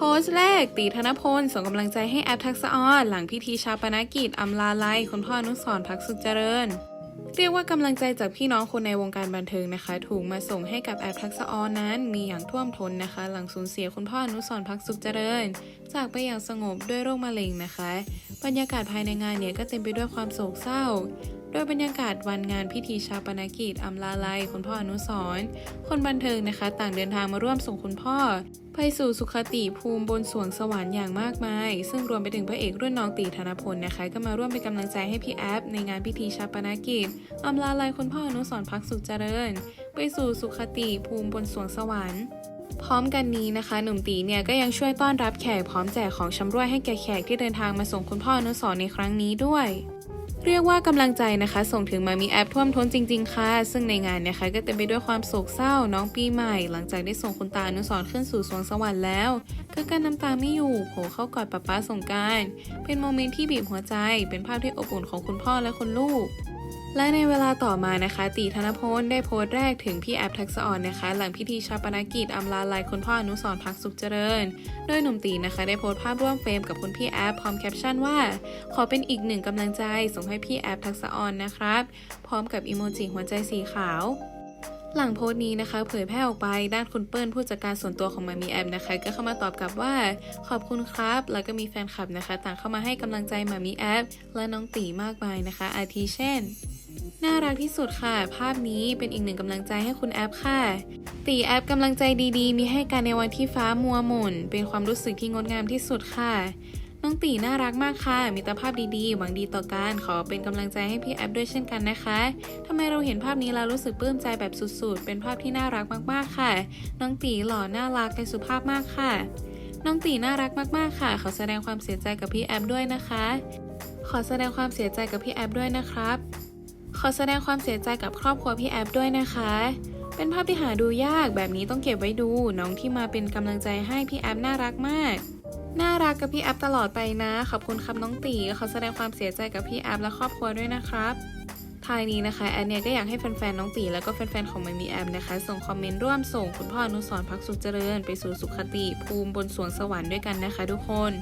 โพสต์แรกตีธนพลส่งกำลังใจให้แอปทักษะออน หลังพิธีชาปนกิจอำลาไลคุณพ่ออนุสรพักสุขเจริญ เรียกว่ากำลังใจจากพี่น้องคนในวงการบันเทิงนะคะ ถูกมาส่งให้กับแอปทักษะออนนั้นมีอย่างท่วมท้นนะคะ หลังสูญเสียคุณพ่ออนุสรพักสุขเจริญ จากไปอย่างสงบด้วยโรคมะเร็งนะคะ บรรยากาศภายในงานเนี่ยก็เต็มไปด้วยความโศกเศร้าโดยบรรยากาศวันงานพิธีชาปนกิจอำลาไลคุณพ่ออนุสรคนบันเทิงนะคะ ต่างเดินทางมาร่วมส่งคุณพ่อ ไปสู่สุขติภูมิบนสวงสวรรค์อย่างมากมาย ซึ่งรวมไปถึงพระเอกรุ่นน้องตีธนพลนะคะ ก็มาร่วมเป็นกำลังใจให้พี่แอฟในงานพิธีชาปนกิจอำลาลัยคุณพ่ออนุสรพักสุขเจริญ ไปสู่สุขติภูมิบนสวงสวรรค์พร้อมกันนี้นะคะ หนุ่มตีเนี่ยก็ยังช่วยต้อนรับแขกพร้อมแจกของชำร่วยให้แก่แขกที่เดินทางมาส่งคุณพ่ออนุสรในครั้งนี้ด้วย เรียกว่ากำลังใจนะคะ ส่งถึงมามีแอปท่วมท้นจริง ๆ ค่ะ ซึ่งในงานนะคะ ก็เต็มไปด้วยความโศกเศร้าน้องปีใหม่ หลังจากได้ส่งคุณตาอนุสรขึ้นสู่สวงสวรรค์แล้ว ก็การน้ำตาไม่อยู่โผล่เข้ากอดป๊าป๊าสงการ เป็นโมเมนต์ที่บีบหัวใจ เป็นภาพที่อบอุ่นของคุณพ่อและคุณลูก และในเวลาต่อมานะคะ ตีธนพลได้โพสต์แรกถึงพี่แอปทักษะอ่อนนะคะ หลังพิธีชาปนกิจอำลาลัยคุณพ่ออนุสรณ์พักสุขเจริญ โดยหนุ่มตีนะคะได้โพสต์ภาพร่วมเฟรมกับคุณพี่แอปพร้อมแคปชั่นว่า ขอเป็นอีกหนึ่งกำลังใจส่งให้พี่แอปทักษะอ่อนนะครับ พร้อมกับอีโมจิหัวใจสีขาวหลังโพสต์นี้นะคะ เผยแพร่ออกไปด้านคุณเปิ้ลผู้จัดการส่วนตัวของมามีแอมนะคะ ก็เข้ามาตอบกลับว่าขอบคุณครับ แล้วก็มีแฟนคลับนะคะ ต่างเข้ามาให้กำลังใจมามีแอปและน้องตีมากมายนะคะ อาทิเช่น น่ารักที่สุดค่ะ ภาพนี้เป็นอีกหนึ่งกำลังใจให้คุณแอปค่ะตีแอปกำลังใจดีๆ มีให้กันในวันที่ฟ้ามัวหม่นเป็นความรู้สึกที่งดงามที่สุดค่ะ น้องตีน่ารักมากค่ะ มีแต่ภาพดีๆ หวังดีต่อกันขอเป็นกำลังใจให้พี่แอปด้วยเช่นกันนะคะทำไมเราเห็นภาพนี้แล้วรู้สึกปลื้มใจแบบสุดๆ เป็นภาพที่น่ารักมากๆค่ะ น้องตีหล่อน่ารักและสุภาพมากค่ะ น้องตีน่ารักมากๆค่ะขอแสดงความเสียใจกับพี่แอปด้วยนะคะ ขอแสดงความเสียใจกับพี่แอปด้วยนะครับ ขอแสดงความเสียใจกับครอบครัวพี่แอปด้วยนะคะ เป็นภาพที่หาดูยากแบบนี้ต้องเก็บไว้ดู น้องที่มาเป็นกำลังใจให้พี่แอปน่ารักมาก น่ารักกับพี่แอปตลอดไปนะ ขอบคุณครับน้องตีขอแสดงความเสียใจกับพี่แอปและครอบครัวด้วยนะครับท้ายนี้นะคะแอนเนี่ยก็อยากให้แฟนๆน้องตีแล้วก็แฟนๆของมันมีแอมนะคะ ส่งคอมเมนต์ร่วมส่งคุณพ่ออนุสรพักสุขเจริญ ไปสู่สุขติภูมิบนสวงสวรรค์ด้วยกันนะคะทุกคน